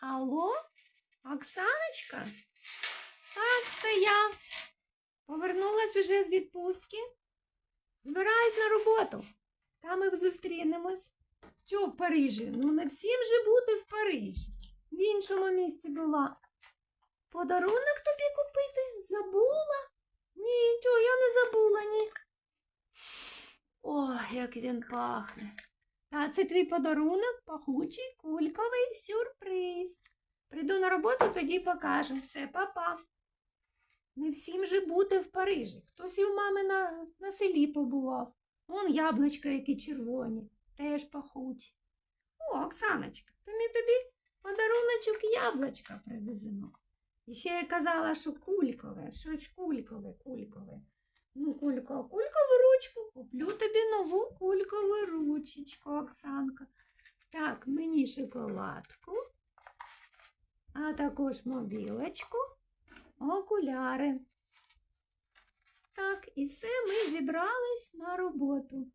Алло? Оксаночка? Так, це я. Повернулась уже з відпустки. Збираюсь на роботу. Там і зустрінемось. Що в Парижі? Ну, не всім же бути в Парижі. В іншому місці була. Подарунок тобі купити? Забула? Ні, нічого, я не забула, ні. Ой, як він пахне. Та це твій подарунок, пахучий кульковий сюрприз. Прийду на роботу, тоді покажу. Все, па-па. Не всім же бути в Парижі. Хтось і у мами на, на селі побував. Вон яблучка, які червоні, теж пахучі. О, Оксаночка, то ми тобі подаруночок яблучка привеземо. І ще я казала, що кулькове, щось кулькове, кулькове. Ну, кулько, кулькову ручку. Куплю тобі нову кулькову ручечку, Оксанка. Так, мені шоколадку, а також мобілочку, окуляри. Так, і все, ми зібрались на роботу.